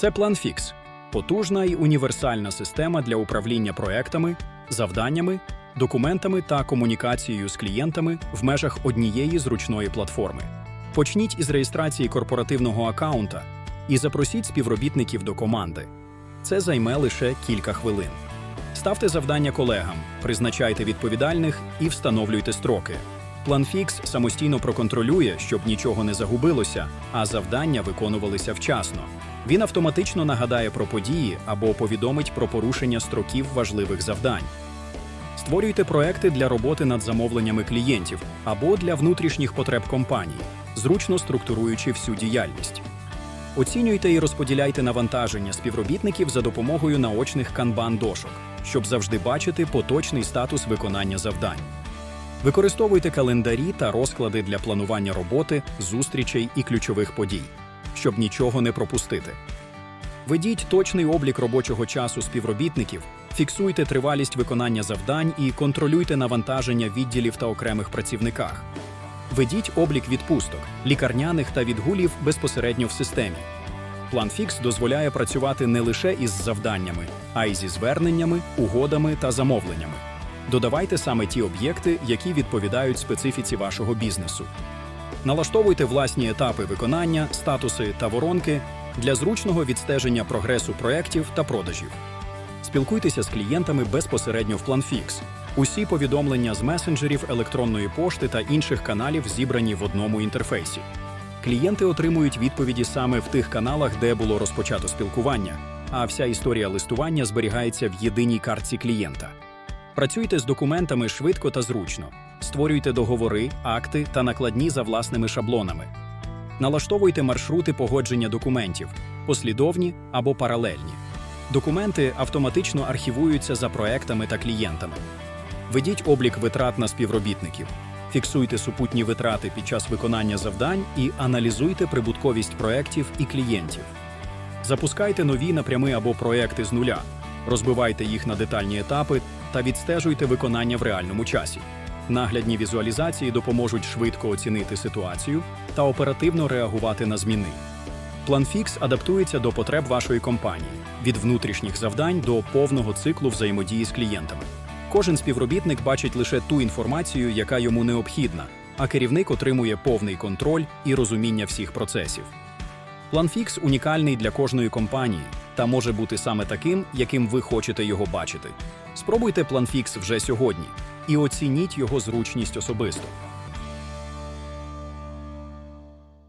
Це PlanFix – потужна і універсальна система для управління проектами, завданнями, документами та комунікацією з клієнтами в межах однієї зручної платформи. Почніть із реєстрації корпоративного аккаунта і запросіть співробітників до команди. Це займе лише кілька хвилин. Ставте завдання колегам, призначайте відповідальних і встановлюйте строки. PlanFix самостійно проконтролює, щоб нічого не загубилося, а завдання виконувалися вчасно. Він автоматично нагадає про події або повідомить про порушення строків важливих завдань. Створюйте проекти для роботи над замовленнями клієнтів або для внутрішніх потреб компанії, зручно структуруючи всю діяльність. Оцінюйте і розподіляйте навантаження співробітників за допомогою наочних канбан-дошок, щоб завжди бачити поточний статус виконання завдань. Використовуйте календарі та розклади для планування роботи, зустрічей і ключових подій, щоб нічого не пропустити. Ведіть точний облік робочого часу співробітників, фіксуйте тривалість виконання завдань і контролюйте навантаження відділів та окремих працівниках. Ведіть облік відпусток, лікарняних та відгулів безпосередньо в системі. PlanFix дозволяє працювати не лише із завданнями, а й зі зверненнями, угодами та замовленнями. Додавайте саме ті об'єкти, які відповідають специфіці вашого бізнесу. Налаштовуйте власні етапи виконання, статуси та воронки для зручного відстеження прогресу проєктів та продажів. Спілкуйтеся з клієнтами безпосередньо в PlanFix. Усі повідомлення з месенджерів, електронної пошти та інших каналів зібрані в одному інтерфейсі. Клієнти отримують відповіді саме в тих каналах, де було розпочато спілкування, а вся історія листування зберігається в єдиній картці клієнта. Працюйте з документами швидко та зручно, створюйте договори, акти та накладні за власними шаблонами. Налаштовуйте маршрути погодження документів, послідовні або паралельні. Документи автоматично архівуються за проектами та клієнтами. Ведіть облік витрат на співробітників, фіксуйте супутні витрати під час виконання завдань і аналізуйте прибутковість проєктів і клієнтів. Запускайте нові напрями або проекти з нуля, розбивайте їх на детальні етапи та відстежуйте виконання в реальному часі. Наглядні візуалізації допоможуть швидко оцінити ситуацію та оперативно реагувати на зміни. PlanFix адаптується до потреб вашої компанії від внутрішніх завдань до повного циклу взаємодії з клієнтами. Кожен співробітник бачить лише ту інформацію, яка йому необхідна, а керівник отримує повний контроль і розуміння всіх процесів. PlanFix унікальний для кожної компанії та може бути саме таким, яким ви хочете його бачити. Спробуйте PlanFix вже сьогодні і оцініть його зручність особисто.